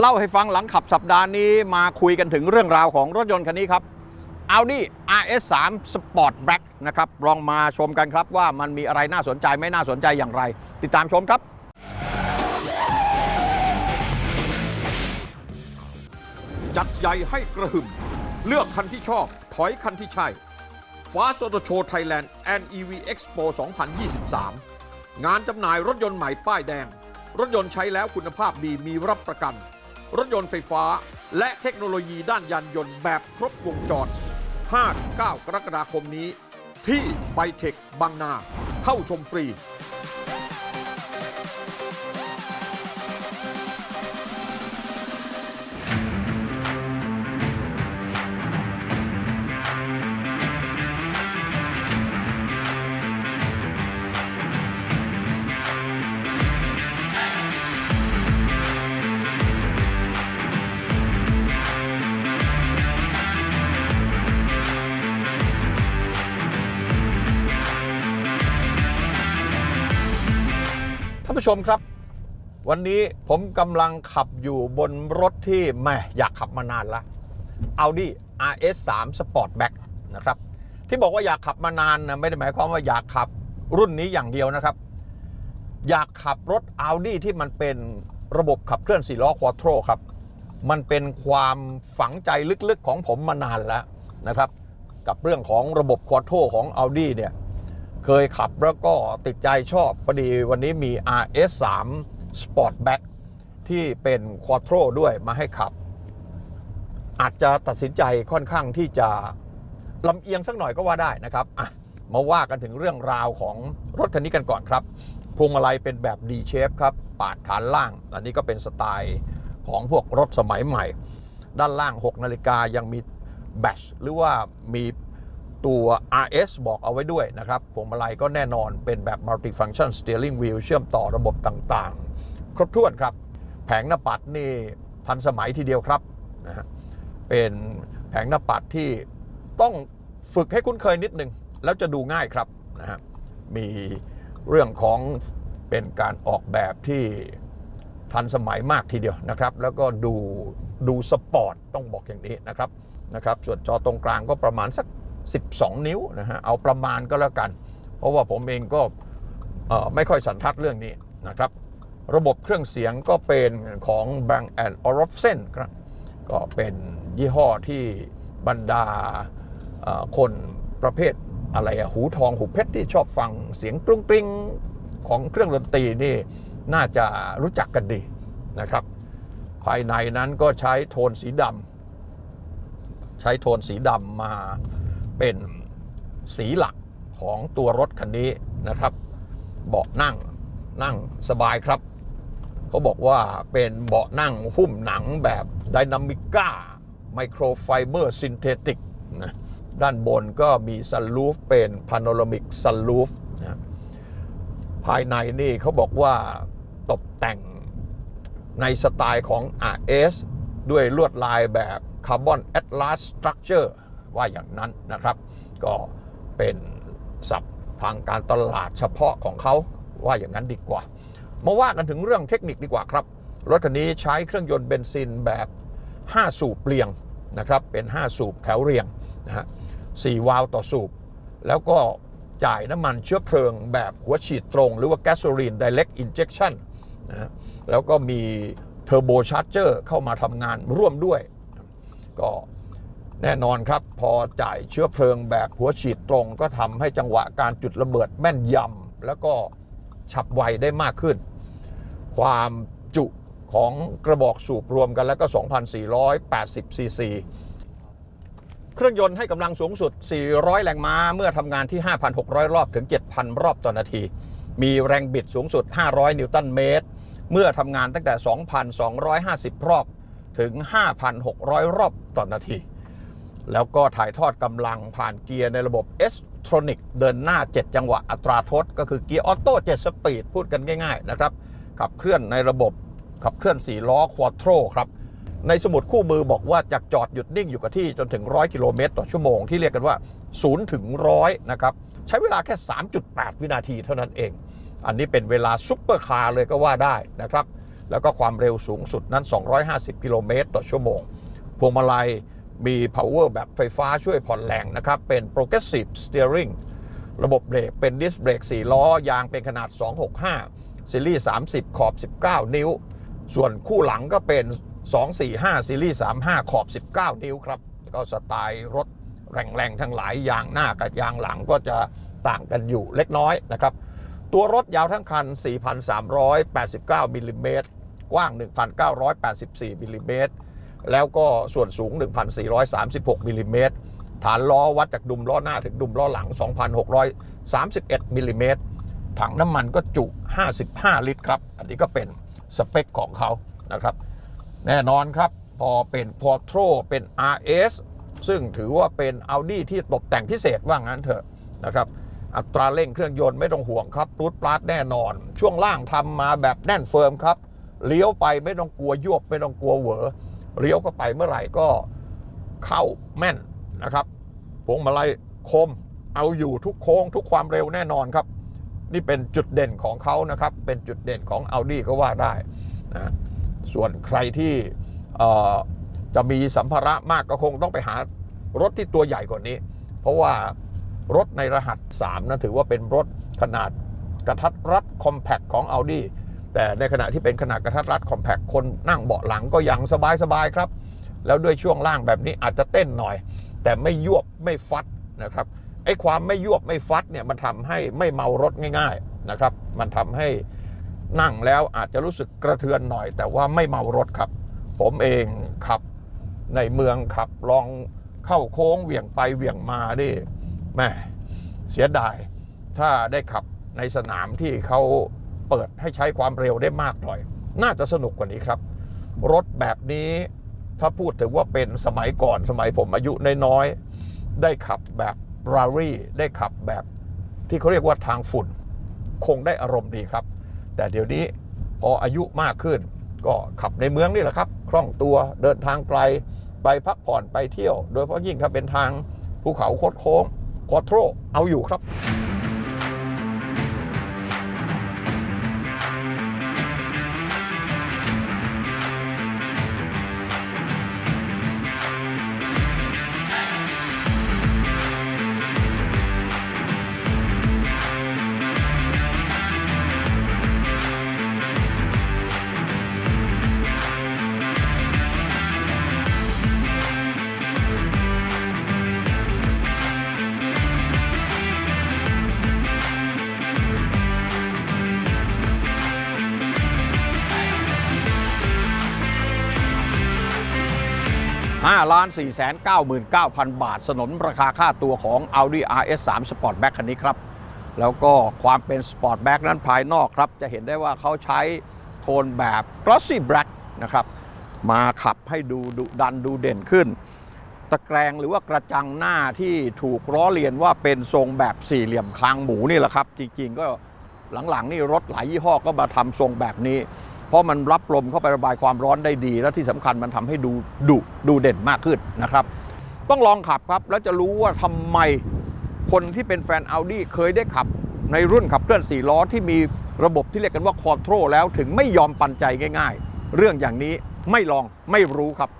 เล่าให้ฟังหลังขับสัปดาห์นี้มาคุยกันถึงเรื่องราวของรถยนต์คันนี้ครับ Audi RS3 sport black นะครับลองมาชมกันครับว่ามันมีอะไรน่าสนใจไม่น่าสนใจอย่างไร ติดตามชมครับ จัดใหญ่ให้กระหึ่ม เลือกคันที่ชอบ ถอยคันที่ใช่ฟ้าโซโตโชไทยแลนด์ and EV Expo 2023 งานจำหน่ายรถยนต์ใหม่ป้ายแดง รถยนต์ใช้แล้วคุณภาพดีมีรับประกัน รถยนต์ไฟฟ้า และเทคโนโลยีด้านยานยนต์แบบครบวงจร 5-9 กรกฎาคมนี้ ที่ไบเทคบางนา เข้าชมฟรี ผู้ชมครับ วันนี้ผมกำลังขับอยู่บนรถที่แม่อยากขับมานานละ Audi RS3 Sportback นะครับ ที่บอกว่าอยากขับมานานนะไม่ได้หมายความว่าอยากขับรุ่นนี้อย่างเดียวนะครับ อยากขับรถ Audi ที่มันเป็นระบบขับเคลื่อน4ล้อ Quattro ครับ มันเป็นความฝังใจลึกๆของผมมานานแล้วนะครับ กับเรื่องของระบบ Quattro ของ Audi เนี่ย เคยขับแล้วก็ติดใจชอบพอดีวันนี้มี RS3 Sportback ที่เป็น Quattro ด้วยมาให้ขับ อาจจะตัดสินใจค่อนข้างที่จะลำเอียงสักหน่อยก็ว่าได้นะครับอะมาว่ากันถึงเรื่องราวของรถคันนี้กันก่อนครับพวงมาลัยเป็นแบบ D shape ครับ ปาดฐานล่าง อันนี้ก็เป็นสไตล์ของพวกรถสมัยใหม่ ด้านล่าง 6 นาฬิกายังมีแบชหรือว่ามี ตัว RS บอกเอาไว้ด้วยนะครับพวงมาลัยก็แน่นอนเป็นแบบ multifunction steering wheel เชื่อมต่อระบบต่างๆ ครบถ้วนครับ แผงหน้าปัดนี่ทันสมัยทีเดียวครับนะฮะเป็นแผงหน้าปัดที่ต้องฝึกให้คุ้นเคยนิดนึง แล้วจะดูง่ายครับนะฮะมีเรื่องของเป็นการออกแบบที่ทันสมัยมากทีเดียวนะครับ แล้วก็ดูดูสปอร์ตต้องบอกอย่างนี้นะครับนะครับ ส่วนจอตรงกลางก็ประมาณสัก 12 นิ้วนะฮะเอาประมาณก็แล้วกัน เพราะว่าผมเองก็ไม่ค่อยสันทัดเรื่องนี้นะครับ ระบบเครื่องเสียงก็เป็นของ Bang Olufsen ครับก็เป็นยี่ห้อที่บรรดาคนประเภทอะไรอะหูทองหูเพชรที่ชอบฟังเสียงกรุ้งกริ้งของเครื่องดนตรีนี่น่าจะรู้จักกันดีนะครับ ภายในนั้นก็ใช้โทนสีดำใช้โทนสีดำมา เป็นสีหลักของตัวรถคันนี้นะครับ เบาะนั่งนั่งสบายครับ เขาบอกว่าเป็นเบาะนั่งหุ้มหนังแบบไดนามิก้าไมโครไฟเบอร์ซินเทติกนะด้านบนก็มีซันลูฟเป็นพาโนรามิกซันลูฟนะภายในนี่เขาบอกว่าตกแต่งในสไตล์ของ RS ด้วยลวดลายแบบคาร์บอนแอตลาสสตรัคเจอร์ ว่าอย่างนั้นนะครับ ก็เป็นศัพท์ทางการตลาดเฉพาะของเขาว่าอย่างนั้นดีกว่า มาว่ากันถึงเรื่องเทคนิคดีกว่าครับ รถคันนี้ใช้เครื่องยนต์เบนซินแบบ 5 สูบเรียงนะครับ เป็น 5 สูบแถวเรียงนะฮะ4วาล์วต่อสูบ แล้วก็จ่ายน้ำมันเชื้อเพลิงแบบหัวฉีดตรง หรือว่า gasoline direct injection นะฮะแล้วก็มีเทอร์โบชาร์เจอร์เข้ามาทำงานร่วมด้วย ก็ แน่นอนครับ พอจ่ายเชื้อเพลิงแบบหัวฉีดตรง ก็ทำให้จังหวะการจุดระเบิดแม่นยำแล้วก็ฉับไวได้มากขึ้น ความจุของกระบอกสูบรวมกันแล้วก็ 2,480 ซีซีเครื่องยนต์ให้กำลังสูงสุด 400 แรงม้า เมื่อทำงานที่ 5,600 รอบถึง 7,000 รอบต่อนาที มีแรงบิดสูงสุด 500 นิวตันเมตร เมื่อทำงานตั้งแต่ 2,250 รอบถึง 5,600 รอบต่อนาที แล้วก็ถ่ายทอดกำลังผ่านเกียร์ในระบบ s t r o n i c เดินหน้า 7 จังหวะอัตราทด ก็คือเกียร์ออโต้7สปีดพูดกันง่ายๆนะครับ ขับเคลื่อนในระบบขับเคลื่อน 4 ล้อควอโตรครับในสมุดคู่มือบอกว่าจากจอดหยุดนิ่งอยู่กับที่จนถึง 100 กิโลเมตรต่อชั่วโมงที่เรียกกันว่า 0 ถึง 100 นะครับ ใช้เวลาแค่ 3.8 วินาทีเท่านั้นเอง อันนี้เป็นเวลาซุปเปอร์คาร์เลยก็ว่าได้นะครับ แล้วก็ความเร็วสูงสุดนั้น 250 กิโลเมตรต่อชั่วโมง พวงมาลัย มี power แบบไฟฟ้าช่วยผ่อนแรงนะครับ เป็น progressive steering ระบบเบรกเป็นดิสเบรก4ล้อ ยางเป็นขนาด 265 ซีรีส์ 30 ขอบ 19 นิ้ว ส่วนคู่หลังก็เป็น 245 ซีรีส์ 35 ขอบ 19 นิ้วครับ ก็สไตล์รถแรงๆ ทั้งหลาย ยางหน้ากับยางหลังก็จะต่างกันอยู่เล็กน้อยนะครับ ตัวรถยาวทั้งคัน 4,389มิลลิเมตรกว้าง 1,984มิลลิเมตร แล้วก็ส่วนสูง 1,436มิลลิเมตรฐานล้อวัดจากดุมล้อหน้าถึงดุมล้อหลัง 2,631มิลลิเมตรถังน้ำมันก็จุ 55 ลิตรครับ อันนี้ก็เป็นสเปคของเขานะครับ แน่นอนครับ พอเป็น p o r t r o เป็น RS ซึ่งถือว่าเป็น Audi ที่ตกแต่งพิเศษว่างั้นเถอะนะครับอัตราเร่งเครื่องยนต์ไม่ต้องห่วงครับรูดปราดแน่นอน ช่วงล่างทำมาแบบแน่นเฟิร์มครับ เลี้ยวไปไม่ต้องกลัวยวบไม่ต้องกลัวเหวอ เลี้ยวก็ไปเมื่อไหร่ก็เข้าแม่นนะครับพวงมาลัยคมเอาอยู่ทุกโค้งทุกความเร็วแน่นอนครับ นี่เป็นจุดเด่นของเขานะครับ เป็นจุดเด่นของ Audi ก็ว่าได้นะส่วนใครที่จะมีสัมภาระมากก็คงต้องไปหารถที่ตัวใหญ่กว่านี้ เพราะว่ารถในรหัส3นั้นถือว่าเป็นรถขนาดกระทัดรัดคอมแพคของ Audi แต่ในขณะที่เป็นขนาดกระทัดรัดคอมแพคคนนั่งเบาะหลังก็ยังสบายๆครับ แล้วด้วยช่วงล่างแบบนี้อาจจะเต้นหน่อย แต่ไม่ยวบไม่ฟัดนะครับไอ้ความไม่ยวบไม่ฟัดเนี่ยมันทำให้ไม่เมารถง่ายๆนะครับ มันทำให้นั่งแล้วอาจจะรู้สึกกระเทือนหน่อย แต่ว่าไม่เมารถครับ ผมเองขับในเมืองขับลองเข้าโค้งเหวี่ยงไปเหวี่ยงมานี่แม่เสียดาย ถ้าได้ขับในสนามที่เขา เปิดให้ใช้ความเร็วได้มากหน่อย น่าจะสนุกกว่านี้ครับ รถแบบนี้ถ้าพูดถึงว่าเป็นสมัยก่อนสมัยผมอายุน้อยๆได้ขับแบบรารี่ได้ขับแบบที่เขาเรียกว่าทางฝุ่น คงได้อารมณ์ดีครับ แต่เดี๋ยวนี้พออายุมากขึ้น ก็ขับในเมืองนี่แหละครับ คล่องตัวเดินทางไกลไปพักผ่อนไปเที่ยว โดยเฉพาะยิ่งถ้าเป็นทางภูเขาโคดโค้งคอโทรเอาอยู่ครับ 5ล้าน4 9 9 0 0 0 บาท สนนราคาค่าตัวของ Audi RS 3 Sportback คันนี้ครับ แล้วก็ความเป็น Sportback นั้นภายนอกครับ จะเห็นได้ว่าเขาใช้โทนแบบ glossy black นะครับ มาขับให้ดูดุดันดูเด่นขึ้น ตะแกรงหรือว่ากระจังหน้าที่ถูกล้อเลียนว่าเป็นทรงแบบสี่เหลี่ยมคางหมูนี่แหละครับ จริงๆก็หลังๆนี่รถหลายยี่ห้อก็มาทำทรงแบบนี้ เพราะมันรับลมเข้าไประบายความร้อนได้ดี และที่สำคัญมันทำให้ดูดุดูเด่นมากขึ้นนะครับ ต้องลองขับครับ แล้วจะรู้ว่าทำไมคนที่เป็นแฟน Audi เคยได้ขับ ในรุ่นขับเคลื่อน4ล้อที่มีระบบที่เรียกกันว่าคอนโทรลแล้วถึงไม่ยอมปันใจง่าย ๆ เรื่องอย่างนี้ไม่ลองไม่รู้ครับ